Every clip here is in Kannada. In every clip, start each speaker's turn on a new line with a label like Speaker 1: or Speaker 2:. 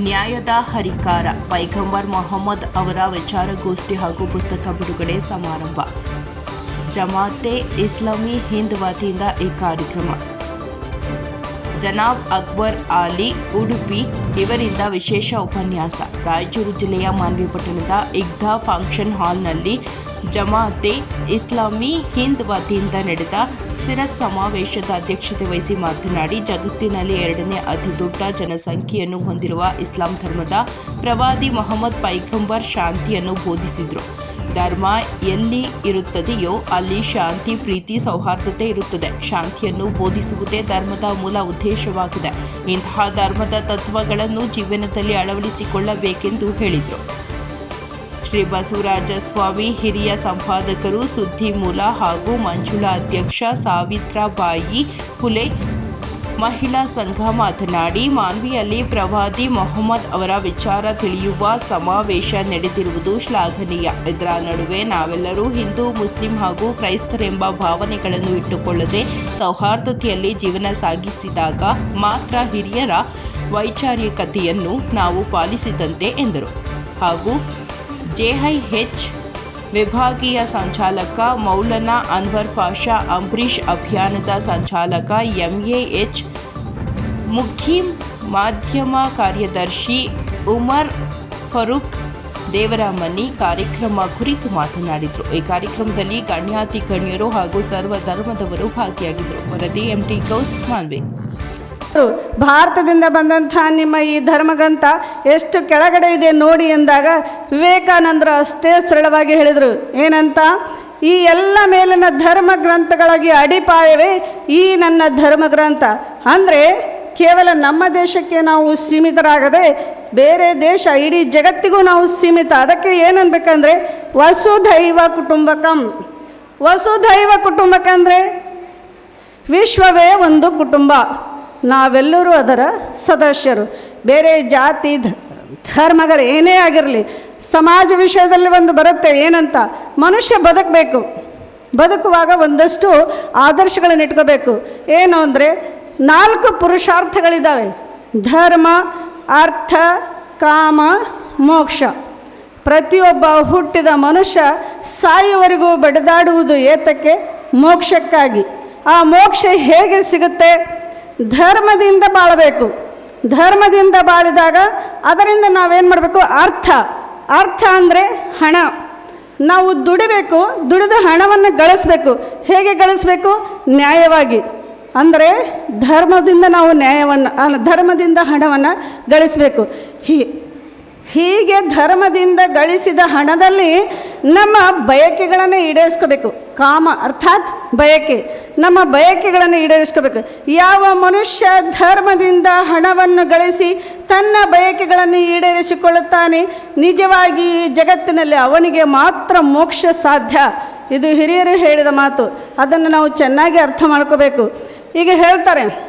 Speaker 1: ನ್ಯಾಯದ ಹರಿಕಾರ. ಪೈಗಂಬರ್ ಮೊಹಮ್ಮದ್ ಅವರ ವಿಚಾರಗೋಷ್ಠಿ ಹಾಗೂ ಪುಸ್ತಕ ಬಿಡುಗಡೆ ಸಮಾರಂಭ. ಜಮಾತೆ ಇಸ್ಲಾಮಿ ಹಿಂದ್ ವತಿಯಿಂದ ಈ ಕಾರ್ಯಕ್ರಮ. ಜನಾಬ್ ಅಕ್ಬರ್ ಆಲಿ ಉಡುಪಿ ಇವರಿಂದ ವಿಶೇಷ ಉಪನ್ಯಾಸ. ರಾಯಚೂರು ಜಿಲ್ಲೆಯ ಮಾನ್ವಿ ಪಟ್ಟಣದ ಇಗ್ಧಾ ಫಂಕ್ಷನ್ ಹಾಲ್ನಲ್ಲಿ ಜಮಾತೆ ಇಸ್ಲಾಮಿ ಹಿಂದ್ ವತಿಯಿಂದ ನಡೆದ ಸಿರತ್ ಸಮಾವೇಶದ ಅಧ್ಯಕ್ಷತೆ ವಹಿಸಿ ಮಾತನಾಡಿ, ಜಗತ್ತಿನಲ್ಲಿ ಎರಡನೇ ಅತಿ ದೊಡ್ಡ ಜನಸಂಖ್ಯೆಯನ್ನು ಹೊಂದಿರುವ ಇಸ್ಲಾಂ ಧರ್ಮದ ಪ್ರವಾದಿ ಮೊಹಮ್ಮದ್ ಪೈಗಂಬರ್ ಶಾಂತಿಯನ್ನು ಬೋಧಿಸಿದರು. ಧರ್ಮ ಎಲ್ಲಿ ಇರುತ್ತದೆಯೋ ಅಲ್ಲಿ ಶಾಂತಿ, ಪ್ರೀತಿ, ಸೌಹಾರ್ದತೆ ಇರುತ್ತದೆ. ಶಾಂತಿಯನ್ನು ಬೋಧಿಸುವುದೇ ಧರ್ಮದ ಮೂಲ ಉದ್ದೇಶವಾಗಿದೆ. ಇಂತಹ ಧರ್ಮದ ತತ್ವಗಳನ್ನು ಜೀವನದಲ್ಲಿ ಅಳವಡಿಸಿಕೊಳ್ಳಬೇಕೆಂದು ಹೇಳಿದರು. ಶ್ರೀ ಬಸವರಾಜ ಸ್ವಾಮಿ, ಹಿರಿಯ ಸಂಪಾದಕರು ಸುದ್ದಿ ಮೂಲ ಹಾಗೂ ಮಂಜುಳಾ ಅಧ್ಯಕ್ಷ ಸಾವಿತ್ರಾಬಾಯಿ ಫುಲೆ ಮಹಿಳಾ ಸಂಘ ಮಾತನಾಡಿ, ಮಾನ್ವಿಯಲ್ಲಿ ಪ್ರವಾದಿ ಮೊಹಮ್ಮದ್ ಅವರ ವಿಚಾರ ತಿಳಿಯುವ ಸಮಾವೇಶ ನಡೆದಿರುವುದು ಶ್ಲಾಘನೀಯ. ಇದರ ನಡುವೆ ನಾವೆಲ್ಲರೂ ಹಿಂದೂ, ಮುಸ್ಲಿಂ ಹಾಗೂ ಕ್ರೈಸ್ತರೆಂಬ ಭಾವನೆಗಳನ್ನು ಇಟ್ಟುಕೊಳ್ಳದೆ ಸೌಹಾರ್ದತೆಯಲ್ಲಿ ಜೀವನ ಸಾಗಿಸಿದಾಗ ಮಾತ್ರ ಹಿರಿಯರ ವೈಚಾರಿಕತೆಯನ್ನು ನಾವು ಪಾಲಿಸಿದಂತೆ ಎಂದರು. ಹಾಗೂ ಜೆಐಎಚ್ ವಿಭಾಗೀಯ ಸಂಚಾಲಕ ಮೌಲನಾ ಅನ್ವರ್ ಪಾಷಾ ಅಂಬರೀಷ್ ಅಭಿಯಾನದ ಸಂಚಾಲಕ ಎಂಎಎಚ್ ಮುಖೀಂ ಮಾಧ್ಯಮ ಕಾರ್ಯದರ್ಶಿ ಉಮರ್ ಫರೂಕ್ ದೇವರಾಮನಿ ಕಾರ್ಯಕ್ರಮ ಕುರಿತು ಮಾತನಾಡಿದರು. ಈ ಕಾರ್ಯಕ್ರಮದಲ್ಲಿ ಗಣ್ಯಾತಿ ಗಣ್ಯರು ಹಾಗೂ ಸರ್ವ ಧರ್ಮದವರು ಭಾಗಿಯಾಗಿದ್ದರು. ವರದಿ ಎಂಟಿ ಗೌಸ್ ಮಾನ್ವೆ
Speaker 2: ಭಾರತದಿಂದ ಬಂದಂತಹ ನಿಮ್ಮ ಈ ಧರ್ಮಗ್ರಂಥ ಎಷ್ಟು ಕೆಳಗಡೆ ಇದೆ ನೋಡಿ ಎಂದಾಗ ವಿವೇಕಾನಂದರು ಅಷ್ಟೇ ಸರಳವಾಗಿ ಹೇಳಿದರು. ಏನಂತ? ಈ ಎಲ್ಲ ಮೇಲಿನ ಧರ್ಮ ಗ್ರಂಥಗಳಿಗೆ ಅಡಿಪಾಯವೇ ಈ ನನ್ನ ಧರ್ಮಗ್ರಂಥ. ಅಂದರೆ ಕೇವಲ ನಮ್ಮ ದೇಶಕ್ಕೆ ನಾವು ಸೀಮಿತರಾಗದೆ ಬೇರೆ ದೇಶ, ಇಡೀ ಜಗತ್ತಿಗೂ ನಾವು ಸೀಮಿತ. ಅದಕ್ಕೆ ಏನನ್ಬೇಕಂದ್ರೆ ವಸುಧೈವ ಕುಟುಂಬಕಂ. ವಸುಧೈವ ಕುಟುಂಬಕಂದರೆ ವಿಶ್ವವೇ ಒಂದು ಕುಟುಂಬ. ನಾವೆಲ್ಲರೂ ಅದರ ಸದಸ್ಯರು. ಬೇರೆ ಜಾತಿ ಧರ್ಮಗಳು ಏನೇ ಆಗಿರಲಿ, ಸಮಾಜ ವಿಷಯದಲ್ಲಿ ಒಂದು ಬರುತ್ತೆ ಏನಂತ? ಮನುಷ್ಯ ಬದುಕಬೇಕು. ಬದುಕುವಾಗ ಒಂದಷ್ಟು ಆದರ್ಶಗಳನ್ನು ಇಟ್ಕೋಬೇಕು ಏನು ಅಂದರೆ ನಾಲ್ಕು ಪುರುಷಾರ್ಥಗಳಿದ್ದಾವೆ ಧರ್ಮ, ಅರ್ಥ, ಕಾಮ, ಮೋಕ್ಷ. ಪ್ರತಿಯೊಬ್ಬ ಹುಟ್ಟಿದ ಮನುಷ್ಯ ಸಾಯುವರೆಗೂ ಬಡಿದಾಡುವುದು ಏತಕ್ಕೆ? ಮೋಕ್ಷಕ್ಕಾಗಿ. ಆ ಮೋಕ್ಷ ಹೇಗೆ ಸಿಗುತ್ತೆ? ಧರ್ಮದಿಂದ ಬಾಳಬೇಕು. ಧರ್ಮದಿಂದ ಬಾಳಿದಾಗ ಅದರಿಂದ ನಾವೇನು ಮಾಡಬೇಕು? ಅರ್ಥ. ಅರ್ಥ ಅಂದರೆ ಹಣ. ನಾವು ದುಡಿಬೇಕು, ದುಡಿದ ಹಣವನ್ನು ಗಳಿಸ್ಬೇಕು. ಹೇಗೆ ಗಳಿಸ್ಬೇಕು? ನ್ಯಾಯವಾಗಿ. ಅಂದರೆ ಧರ್ಮದಿಂದ ನಾವು ನ್ಯಾಯವನ್ನು ಧರ್ಮದಿಂದ ಹಣವನ್ನು ಗಳಿಸಬೇಕು. ಹೀ, ಹೀಗೆ ಧರ್ಮದಿಂದ ಗಳಿಸಿದ ಹಣದಲ್ಲಿ ನಮ್ಮ ಬಯಕೆಗಳನ್ನು ಈಡೇರಿಸ್ಕೋಬೇಕು. ಕಾಮ ಅರ್ಥಾತ್ ಬಯಕೆ. ನಮ್ಮ ಬಯಕೆಗಳನ್ನು ಈಡೇರಿಸ್ಕೋಬೇಕು. ಯಾವ ಮನುಷ್ಯ ಧರ್ಮದಿಂದ ಹಣವನ್ನು ಗಳಿಸಿ ತನ್ನ ಬಯಕೆಗಳನ್ನು ಈಡೇರಿಸಿಕೊಳ್ಳುತ್ತಾನೆ? ನಿಜವಾಗಿ ಜಗತ್ತಿನಲ್ಲಿ ಅವನಿಗೆ ಮಾತ್ರ ಮೋಕ್ಷ ಸಾಧ್ಯ. ಇದು ಹಿರಿಯರು ಹೇಳಿದ ಮಾತು. ಅದನ್ನು ನಾವು ಚೆನ್ನಾಗಿ ಅರ್ಥ ಮಾಡ್ಕೋಬೇಕು. ಈಗ ಹೇಳ್ತಾರೆ,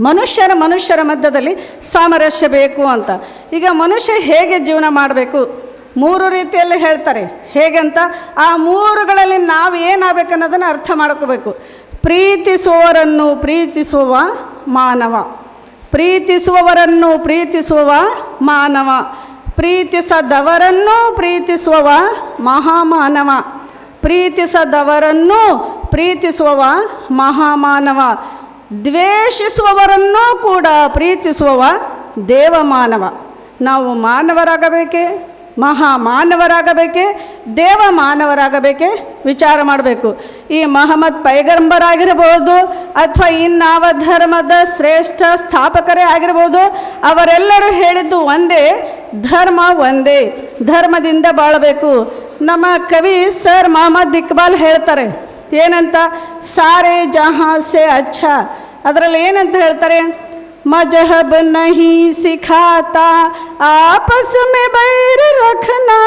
Speaker 2: ಮನುಷ್ಯರ ಮನುಷ್ಯರ ಮಧ್ಯದಲ್ಲಿ ಸಾಮರಸ್ಯ ಬೇಕು ಅಂತ. ಈಗ ಮನುಷ್ಯ ಹೇಗೆ ಜೀವನ ಮಾಡಬೇಕು? ಮೂರು ರೀತಿಯಲ್ಲಿ ಹೇಳ್ತಾರೆ. ಹೇಗಂತ? ಆ ಮೂರುಗಳಲ್ಲಿ ನಾವು ಏನಾಗಬೇಕು ಅನ್ನೋದನ್ನು ಅರ್ಥ ಮಾಡ್ಕೋಬೇಕು. ಪ್ರೀತಿಸುವವರನ್ನು ಪ್ರೀತಿಸುವ ಮಾನವ. ಪ್ರೀತಿಸುವವರನ್ನು ಪ್ರೀತಿಸುವ ಮಾನವ. ಪ್ರೀತಿಸದವರನ್ನು ಪ್ರೀತಿಸುವ ಮಹಾಮಾನವ. ಪ್ರೀತಿಸದವರನ್ನು ಪ್ರೀತಿಸುವವ ಮಹಾಮಾನವ. ದ್ವೇಷಿಸುವವರನ್ನೂ ಕೂಡ ಪ್ರೀತಿಸುವವ ದೇವಮಾನವ. ನಾವು ಮಾನವರಾಗಬೇಕೆ? ಮಹಾ ಮಾನವರಾಗಬೇಕೆ ದೇವ ಮಾನವರಾಗಬೇಕೆ ವಿಚಾರ ಮಾಡಬೇಕು. ಈ ಮಹಮ್ಮದ್ ಪೈಗಂಬರಾಗಿರ್ಬೋದು ಅಥವಾ ಇನ್ನಾವ ಧರ್ಮದ ಶ್ರೇಷ್ಠ ಸ್ಥಾಪಕರೇ ಆಗಿರ್ಬೋದು, ಅವರೆಲ್ಲರೂ ಹೇಳಿದ್ದು ಒಂದೇ, ಧರ್ಮ ಒಂದೇ. ಧರ್ಮದಿಂದ ಬಾಳಬೇಕು. ನಮ್ಮ ಕವಿ ಸರ್ ಮಹಮ್ಮದ್ ಇಕ್ಬಾಲ್ ಹೇಳ್ತಾರೆ ಏನಂತ? ಸಾರೆ ಜಹಾ ಸೆ ಅಚ್ಚ. ಅದರಲ್ಲಿ ಏನಂತ ಹೇಳ್ತಾರೆ? ಮಜಹಬ್ ನಹಿ ಸಿಖಾತಾ, ಆಪಸ್ ಮೇ ಬೈರ ರಖನಾ.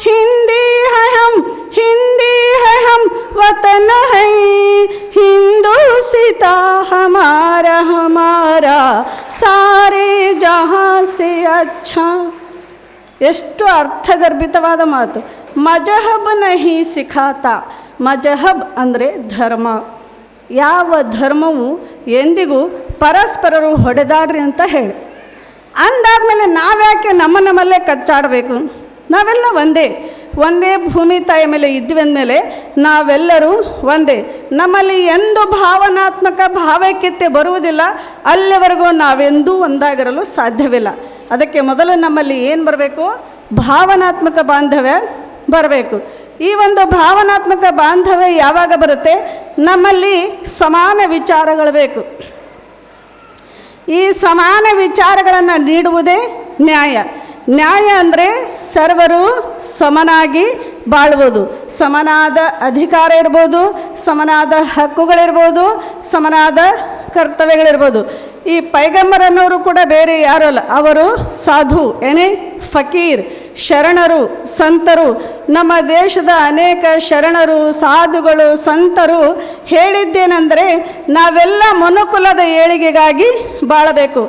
Speaker 2: ಹಿಂದಿ ಹೈ ಹಮ್, ಹಿಂದಿ ಹೈ ಹಮ್, ವತನ ಹೈ. ಹಿಂದೂ ಸಿತಾ ಹಮಾರ ಹಮಾರ. ಸಾರೆ ಜಹಾ ಸೆ ಅಚ್ಚ. ಎಷ್ಟು ಅರ್ಥಗರ್ಭಿತವಾದ ಮಾತು. ಮಜಹಬ್ ನಹಿ ಸಿಖಾತಾ. ಮಜಹಬ್ ಅಂದರೆ ಧರ್ಮ. ಯಾವ ಧರ್ಮವು ಎಂದಿಗೂ ಪರಸ್ಪರರು ಹೊಡೆದಾಡ್ರಿ ಅಂತ ಹೇಳಿ. ಅಂದಾದಮೇಲೆ ನಾವ್ಯಾಕೆ ನಮ್ಮ ನಮ್ಮಲ್ಲೇ ಕಚ್ಚಾಡಬೇಕು? ನಾವೆಲ್ಲ ಒಂದೇ. ಒಂದೇ ಭೂಮಿ ತಾಯಿ ಮೇಲೆ ಇದ್ವಿ ಅಂದಮೇಲೆ ನಾವೆಲ್ಲರೂ ಒಂದೇ. ನಮ್ಮಲ್ಲಿ ಎಂದು ಭಾವನಾತ್ಮಕ ಭಾವೈಕ್ಯತೆ ಬರುವುದಿಲ್ಲ. ಅಲ್ಲಿವರೆಗೂ ನಾವೆಂದೂ ಒಂದಾಗಿರಲು ಸಾಧ್ಯವಿಲ್ಲ. ಅದಕ್ಕೆ ಮೊದಲು ನಮ್ಮಲ್ಲಿ ಏನು ಬರಬೇಕು? ಭಾವನಾತ್ಮಕ ಬಾಂಧವ್ಯ ಬರಬೇಕು. ಈ ಒಂದು ಭಾವನಾತ್ಮಕ ಬಾಂಧವ್ಯ ಯಾವಾಗ ಬರುತ್ತೆ? ನಮ್ಮಲ್ಲಿ ಸಮಾನ ವಿಚಾರಗಳು ಬೇಕು. ಈ ಸಮಾನ ವಿಚಾರಗಳನ್ನು ನೀಡುವುದೇ ನ್ಯಾಯ. ನ್ಯಾಯ ಅಂದರೆ ಸರ್ವರು ಸಮನಾಗಿ ಬಾಳ್ಬೋದು ಸಮನಾದ ಅಧಿಕಾರ ಇರ್ಬೋದು, ಸಮನಾದ ಹಕ್ಕುಗಳಿರ್ಬೋದು, ಸಮನಾದ ಕರ್ತವ್ಯಗಳಿರ್ಬೋದು. ಈ ಪೈಗಂಬರನ್ನವರು ಕೂಡ ಬೇರೆ ಯಾರಲ್ಲ, ಅವರು ಸಾಧು, ಏನೇ? ಫಕೀರ್, ಶರಣರು, ಸಂತರು. ನಮ್ಮ ದೇಶದ ಅನೇಕ ಶರಣರು, ಸಾಧುಗಳು, ಸಂತರು ಹೇಳಿದ್ದೇನೆಂದರೆ ನಾವೆಲ್ಲ ಮನುಕುಲದ ಏಳಿಗೆಗಾಗಿ ಬಾಳಬೇಕು.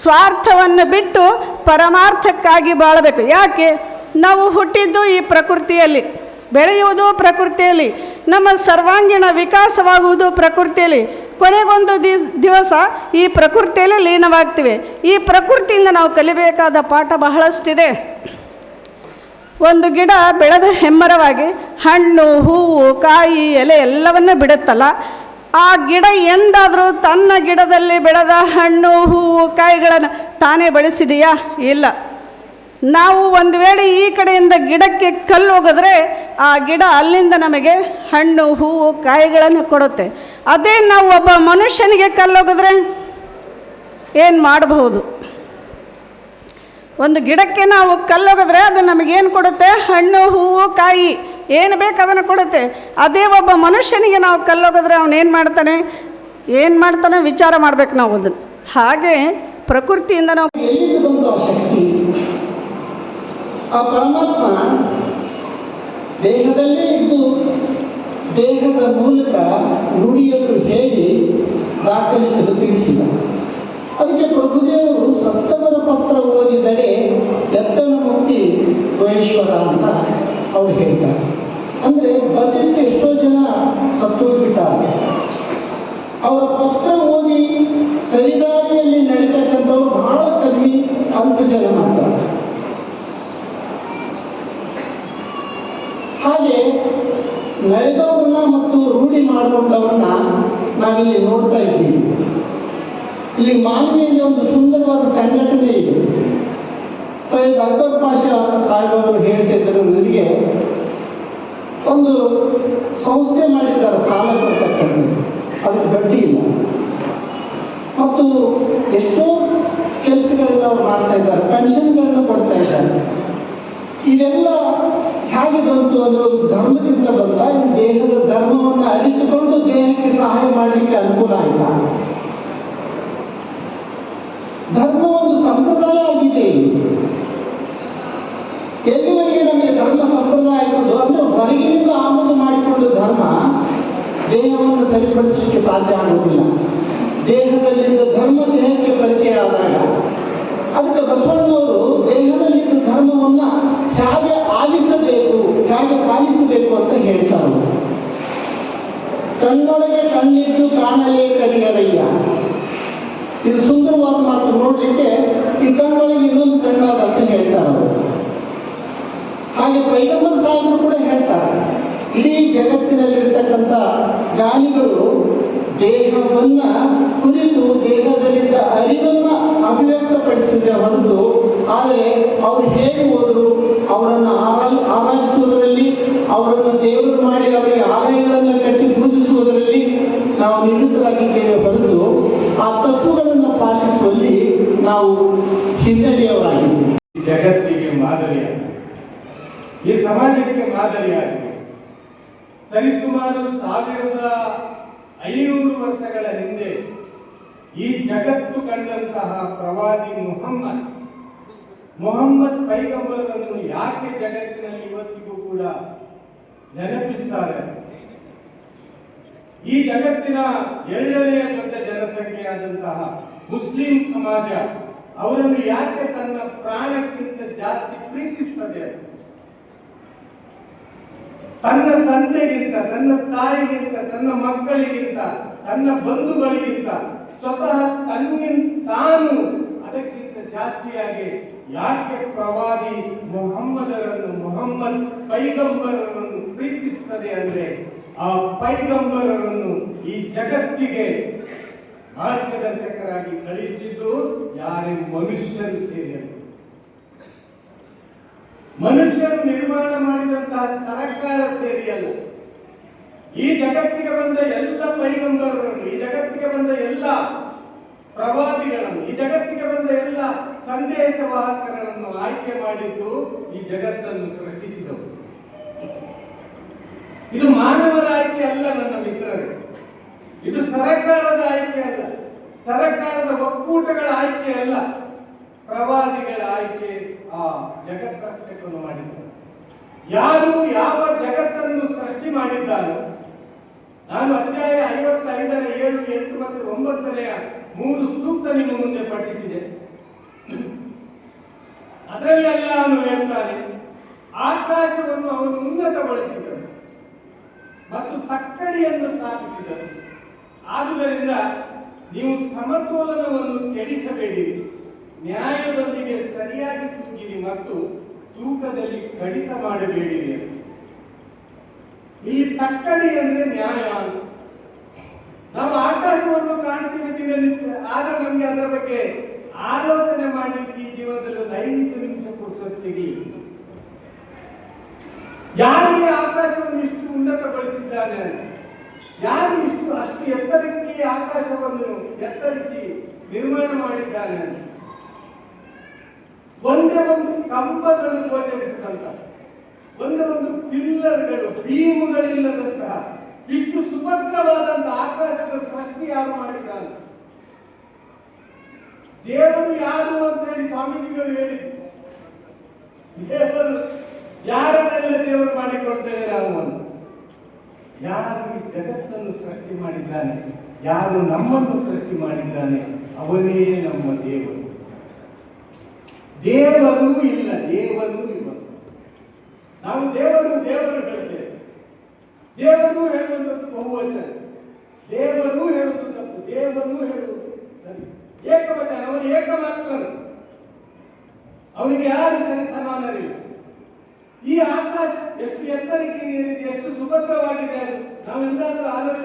Speaker 2: ಸ್ವಾರ್ಥವನ್ನು ಬಿಟ್ಟು ಪರಮಾರ್ಥಕ್ಕಾಗಿ ಬಾಳಬೇಕು. ಯಾಕೆ? ನಾವು ಹುಟ್ಟಿದ್ದು ಈ ಪ್ರಕೃತಿಯಲ್ಲಿ. ಬೆಳೆಯುವುದು ಪ್ರಕೃತಿಯಲ್ಲಿ. ನಮ್ಮ ಸರ್ವಾಂಗೀಣ ವಿಕಾಸವಾಗುವುದು ಪ್ರಕೃತಿಯಲ್ಲಿ. ಕೊನೆಗೊಂದು ದಿ ದಿವಸ ಈ ಪ್ರಕೃತಿಯಲ್ಲಿ ಲೀನವಾಗ್ತಿವೆ. ಈ ಪ್ರಕೃತಿಯಿಂದ ನಾವು ಕಲಿಬೇಕಾದ ಪಾಠ ಬಹಳಷ್ಟಿದೆ. ಒಂದು ಗಿಡ ಬೆಳೆದ ಹೆಮ್ಮರವಾಗಿ ಹಣ್ಣು, ಹೂವು, ಕಾಯಿ, ಎಲೆ ಎಲ್ಲವನ್ನೂ ಬಿಡುತ್ತಲ್ಲ. ಆ ಗಿಡ ಎಂದಾದರೂ ತನ್ನ ಗಿಡದಲ್ಲಿ ಬೆಳೆದ ಹಣ್ಣು, ಹೂವು, ಕಾಯಿಗಳನ್ನು ತಾನೇ ಬೆಳೆಸಿದೆಯಾ? ಇಲ್ಲ. ನಾವು ಒಂದು ವೇಳೆ ಈ ಕಡೆಯಿಂದ ಗಿಡಕ್ಕೆ ಕಲ್ಲು ಹೋಗಿದ್ರೆ ಆ ಗಿಡ ಅಲ್ಲಿಂದ ನಮಗೆ ಹಣ್ಣು, ಹೂವು, ಕಾಯಿಗಳನ್ನು ಕೊಡುತ್ತೆ. ಅದೇ ನಾವು ಒಬ್ಬ ಮನುಷ್ಯನಿಗೆ ಕಲ್ಲು ಹೋಗಿದ್ರೆ ಏನು ಮಾಡಬಹುದು? ಒಂದು ಗಿಡಕ್ಕೆ ನಾವು ಕಲ್ಲೊಗೆದ್ರೆ ಅದು ನಮಗೇನು ಕೊಡುತ್ತೆ? ಹಣ್ಣು, ಹೂವು, ಕಾಯಿ, ಏನು ಬೇಕು ಅದನ್ನು ಕೊಡುತ್ತೆ. ಅದೇ ಒಬ್ಬ ಮನುಷ್ಯನಿಗೆ ನಾವು ಕಲ್ಲೊಗೆದ್ರೆ ಅವನೇನು ಮಾಡ್ತಾನೆ? ಏನು ಮಾಡ್ತಾನೆ ವಿಚಾರ ಮಾಡ್ಬೇಕು ನಾವು ಅದನ್ನು. ಹಾಗೆ ಪ್ರಕೃತಿಯಿಂದ ನಾವು
Speaker 3: ಆ ಪರಮಾತ್ಮ ದೇಹದಲ್ಲೇ ಇದ್ದು ದೇಹದ ಮೂಲಕ ನುಡಿಯನ್ನು ಹೇಳಿ ದಾಖಲಿಸಲು ತಿಳಿಸಿದ. ಅದಕ್ಕೆ ಪ್ರಭುದೇವರು ಸತ್ತವರ ಪತ್ರ ಓದಿದರೆ ಎತ್ತನ ಮುಕ್ತಿ ಮಹೇಶ್ವರ ಅಂತ ಅವ್ರು ಹೇಳ್ತಾರೆ. ಅಂದರೆ ಬದಲಿಗೆ ಎಷ್ಟೋ ಜನ ಸತ್ತೋಗ್ಬಿಟ್ಟಾರೆ ಅವರ ಪತ್ರ ಓದಿ ಸರಿದಾರಿಯಲ್ಲಿ ನಡೀತಕ್ಕಂಥವ್ರು ಬಹಳ ಕಮ್ಮಿ ಅಲ್ಪ ಜನ ಮಾತ್ರ ಹಾಗೆ ನಡೆದವ್ರನ್ನ ಮತ್ತು ರೂಢಿ ಮಾಡಿಕೊಂಡವ್ರನ್ನ ನಾವಿಲ್ಲಿ ನೋಡ್ತಾ ಇದ್ದೀವಿ. ಇಲ್ಲಿ ಮಾನ್ವಿಯಲ್ಲಿ ಒಂದು ಸುಂದರವಾದ ಸಂಘಟನೆ ಇದೆ. ಸೈಯದ್ ಅಕ್ಬರ್ ಪಾಷಾ ಸಾಹೇಬರು ಹೇಳ್ತಿದ್ದರು ನನಗೆ, ಒಂದು ಸಂಸ್ಥೆ ಮಾಡಿದ್ದಾರೆ, ಸಾಲ ಕೊಡ್ತಕ್ಕಂಥದ್ದು. ಅದಕ್ಕೆ ಬಡ್ಡಿ ಇಲ್ಲ. ಮತ್ತು ಎಷ್ಟೋ ಕೆಲಸಗಳನ್ನ ಅವ್ರು ಮಾಡ್ತಾ ಇದ್ದಾರೆ ಪೆನ್ಷನ್ಗಳನ್ನ ಕೊಡ್ತಾ ಇದ್ದಾರೆ. ಇದೆಲ್ಲ ಹೇಗೆ ಬಂತು ಒಂದು ಧರ್ಮದಿಂದ ಬಂದ ಈ ದೇಹದ ಧರ್ಮವನ್ನು ಅರಿತುಕೊಂಡು ದೇಹಕ್ಕೆ ಸಹಾಯ ಮಾಡಲಿಕ್ಕೆ ಅನುಕೂಲ ಆಯ್ತಾ? ಧರ್ಮ ಒಂದು ಸಂಪ್ರದಾಯ ಆಗಿದೆ ಎಲ್ಲಿವರೆಗೆ ನಮಗೆ ಧರ್ಮ ಸಂಪ್ರದಾಯ ಇರುವುದು ಅಂದ್ರೆ ಹೊರಗಿನಿಂದ ಆಮದು ಮಾಡಿಕೊಂಡು ಧರ್ಮ ದೇಹವನ್ನು ಸರಿಪಡಿಸಲಿಕ್ಕೆ ಸಾಧ್ಯ ಆಗುವುದಿಲ್ಲ. ದೇಹದಲ್ಲಿದ್ದ ಧರ್ಮ ದೇಹಕ್ಕೆ ಪರಿಚಯ ಆದಾಗ ಅದಕ್ಕೆ ಬಸವಣ್ಣವರು ದೇಹದಲ್ಲಿದ್ದ ಧರ್ಮವನ್ನ ಹೇಗೆ ಆಲಿಸಬೇಕು, ಹೇಗೆ ಪಾಲಿಸಬೇಕು ಅಂತ ಹೇಳ್ತಾರೆ. ಕಣ್ಣೊಳಗೆ ಕಣ್ಣಿದ್ದು ಕಾಣಲೇ ಕಲಿಯಲಯ್ಯ ಇದು ಸುಂದರವಾದ ಮಾತು ನೋಡ್ಲಿಕ್ಕೆ ಈ ಕಣ್ಣೊಳಗೆ ಇನ್ನೊಂದು ಕಣ್ಣಾದ ಅಂತ ಹೇಳ್ತಾರೆ ಹಾಗೆ ಪೈಗಂಬರ್ ಸಾಹೇಬರು ಕೂಡ ಹೇಳ್ತಾರೆ, ಇಡೀ ಜಗತ್ತಿನಲ್ಲಿರ್ತಕ್ಕಂಥ ಜ್ಞಾನಿಗಳು ದೇಹವನ್ನ ಕುರಿತು ದೇಹದಲ್ಲಿದ್ದ ಅರಿವನ್ನ ಅಭಿವ್ಯಕ್ತಪಡಿಸಿದ್ರೆ ಒಂದು ಆದರೆ ಅವರು ಹೇಗೆ ಹೋದರು? ಅವರನ್ನು ಆರಾ ಆರಾಧಿಸುವುದರಲ್ಲಿ, ಅವರನ್ನು ದೇವರು ಮಾಡಿ ಅವರಿಗೆ ಆಲಯಗಳನ್ನು ಕಟ್ಟಿ ಪೂಜಿಸುವುದರಲ್ಲಿ ನಾವು ನಿರತರಾಗಿದ್ದೇವೆ ಹೊರತು, ಆ ತತ್ವಗಳನ್ನು ಪಾಲಿಸುವಲ್ಲಿ ನಾವು ಹಿನ್ನಡೆಯವರಾಗಿದ್ದೇವೆ.
Speaker 4: ಜಗತ್ತಿಗೆ ಮಾದರಿಯಾಗಿದೆ ಈ ಸಮಾಜಕ್ಕೆ ಮಾದರಿಯಾಗಿದೆ ಸರಿಸುಮಾರು ಸಾವಿರದ ಐನೂರು ವರ್ಷಗಳ ಹಿಂದೆ ಈ ಜಗತ್ತು ಕಂಡಂತಹ ಪ್ರವಾದಿ ಮೊಹಮ್ಮದ್ ಮೊಹಮ್ಮದ್ ಪೈಗಂಬರನ್ನು ಯಾಕೆ ಜಗತ್ತಿನಲ್ಲಿ ಇವತ್ತಿಗೂ ಕೂಡ ನೆನಪಿಸ್ತಾರೆ? ಈ ಜಗತ್ತಿನ ಎರಡನೆಯ ದೊಡ್ಡ ಜನಸಂಖ್ಯೆಯಾದಂತಹ ಮುಸ್ಲಿಂ ಸಮಾಜ ಅವರನ್ನು ಯಾಕೆ ತನ್ನ ಪ್ರಾಣಕ್ಕಿಂತ ಜಾಸ್ತಿ ಪ್ರೀತಿಸ್ತದೆ? ತನ್ನ ತಂದೆಗಿಂತ, ತನ್ನ ತಾಯಿಗಿಂತ, ತನ್ನ ಮಕ್ಕಳಿಗಿಂತ, ತನ್ನ ಬಂಧುಗಳಿಗಿಂತ ಸ್ವತಃ ತನ್ನ ತಾನು ಅದಕ್ಕಿಂತ ಜಾಸ್ತಿಯಾಗಿ ಯಾಕೆ ಪ್ರವಾದಿ ಮೊಹಮ್ಮದರನ್ನು ಮೊಹಮ್ಮದ್ ಪೈಗಂಬರರನ್ನು ಪ್ರೀತಿಸುತ್ತದೆ ಅಂದ್ರೆ ಆ ಪೈಗಂಬರರನ್ನು ಈ ಜಗತ್ತಿಗೆ ಮಾರ್ಗದರ್ಶಕರಾಗಿ ಕಳಿಸಿದ್ದು ಯಾರೇ ಮನುಷ್ಯರು ಸೇರಿದರು ಮನುಷ್ಯರು ನಿರ್ಮಾಣ ಮಾಡಿದಂತಹ ಸರ್ಕಾರ ಸೇರಿಯಲ್ಲ. ಈ ಜಗತ್ತಿಗೆ ಬಂದ ಎಲ್ಲ ಪೈಗಂಬರರನ್ನು ಈ ಜಗತ್ತಿಗೆ ಬಂದ ಎಲ್ಲ ಪ್ರವಾದಿಗಳನ್ನು, ಈ ಜಗತ್ತಿಗೆ ಬಂದ ಎಲ್ಲ ಸಂದೇಶವಾಹಕರನ್ನು ಆಯ್ಕೆ ಮಾಡಿದ್ದು ಈ ಜಗತ್ತನ್ನು ಸೃಷ್ಟಿಸಿದವರು ಇದು ಮಾನವರ ಆಯ್ಕೆ ಅಲ್ಲ ನನ್ನ ಮಿತ್ರರೇ. ಇದು ಸರಕಾರದ ಆಯ್ಕೆ ಅಲ್ಲ. ಸರಕಾರದ ಒಕ್ಕೂಟಗಳ ಆಯ್ಕೆ ಅಲ್ಲ. ಪ್ರವಾದಿಗಳ ಆಯ್ಕೆ ಆ ಜಗತ್ ರಕ್ಷಕನು ಮಾಡಿದ್ದಾನೆ ಯಾರು ಯಾವ ಜಗತ್ತನ್ನು ಸೃಷ್ಟಿ ಮಾಡಿದ್ದಾನೋ ನಾನು ಅಧ್ಯಾಯ ಐವತ್ತೈದರ ಏಳು, ಎಂಟು ಮತ್ತು ಒಂಬತ್ತನೆಯ ಮೂರು ಸೂಕ್ತ ನಿಮ್ಮ ಮುಂದೆ ಪಠಿಸಿದೆ. ಅದರಲ್ಲಿ ಎಲ್ಲ ಅವನು ಹೇಳ್ತಾನೆ, ಆಕಾಶವನ್ನು ಅವನು ಉನ್ನತಗೊಳಿಸಿದನು ಮತ್ತು ತಕ್ಕಡಿಯನ್ನು ಸ್ಥಾಪಿಸಿದನು. ಆದುದರಿಂದ ನೀವು ಸಮತೋಲನವನ್ನು ಕೆಡಿಸಬೇಡಿರಿ. ನ್ಯಾಯದೊಂದಿಗೆ ಸರಿಯಾಗಿ ತೂಗಿರಿ ಮತ್ತು ತೂಕದಲ್ಲಿ ಕಡಿತ ಮಾಡಬೇಡಿರಿ. ಈ ತಕ್ಕಡಿ ಅಂದ್ರೆ ನ್ಯಾಯ ನಾವು ಆಕಾಶವನ್ನು ಕಾಣ್ತೀವಿ ದಿನನಿತ್ಯ, ಆದ್ರೆ ನಮ್ಗೆ ಅದರ ಬಗ್ಗೆ ಆಲೋಚನೆ ಮಾಡಲಿಕ್ಕೆ ಈ ಜೀವನದಲ್ಲಿ ಒಂದು ಐದು ನಿಮಿಷ ಪುರುಷ ಸಿಗಲಿ ಯಾರಿಗೆ ಆಕಾಶವನ್ನು ಇಷ್ಟು ಉನ್ನತಗೊಳಿಸಿದ್ದಾನೆ ಯಾರು ಇಷ್ಟು ಅಷ್ಟು ಎತ್ತರಕ್ಕೆ ಆಕಾಶವನ್ನು ಎತ್ತರಿಸಿ ನಿರ್ಮಾಣ ಮಾಡಿದ್ದಾನೆ? ಒಂದೇ ಒಂದು ಕಂಬಗಳು ಗೋಚರಿಸಿದಂತ ಒಂದೇ ಒಂದು ಪಿಲ್ಲರ್ಗಳು ಭೀಮುಗಳಿಲ್ಲದಂತಹ ಇಷ್ಟು ಸುಭದ್ರವಾದಂತಹ ಆಕಾಶದ ಸೃಷ್ಟಿ ಯಾರು ಮಾಡಿದ್ದಾರೆ? ದೇವರು ಯಾರು ಅಂತ ಹೇಳಿ ಸ್ವಾಮೀಜಿಗಳು ಹೇಳಿದ್ರು. ದೇವರು ಯಾರನ್ನೆಲ್ಲ ದೇವರು ಮಾಡಿಕೊಳ್ತೇವೆ ನಾವು ಯಾರು ಈ ಜಗತ್ತನ್ನು ಸೃಷ್ಟಿ ಮಾಡಿದ್ದಾನೆ? ಯಾರು ನಮ್ಮನ್ನು ಸೃಷ್ಟಿ ಮಾಡಿದ್ದಾನೆ? ಅವನೇ ನಮ್ಮ ದೇವರು. ದೇವರು ಇಲ್ಲ ದೇವರೂ ಇಲ್ಲ. ನಾವು ದೇವರು ದೇವರು ಹೇಳ್ತೇವೆ. ದೇವರು ಹೇಳುವಂಥದ್ದು ಬಹುವಚನ. ದೇವರು ಹೇಳುವುದು ತಪ್ಪು. ದೇವರು ಹೇಳುವುದು ಸರಿ. ಏಕವಚನ, ಅವನು ಏಕಮಾತ್ರ ಅವನಿಗೆ ಯಾರು ಸರಿ ಸಮಾನರಿಲ್ಲ. ಈ ಆಕಾಶ ಎಷ್ಟು ಎತ್ತರಕ್ಕೆ ಎಷ್ಟು ಸುಭದ್ರವಾಗಿದೆ ಅದು. ನಾವೆಲ್ಲರೂ ಆಲೋಚನೆ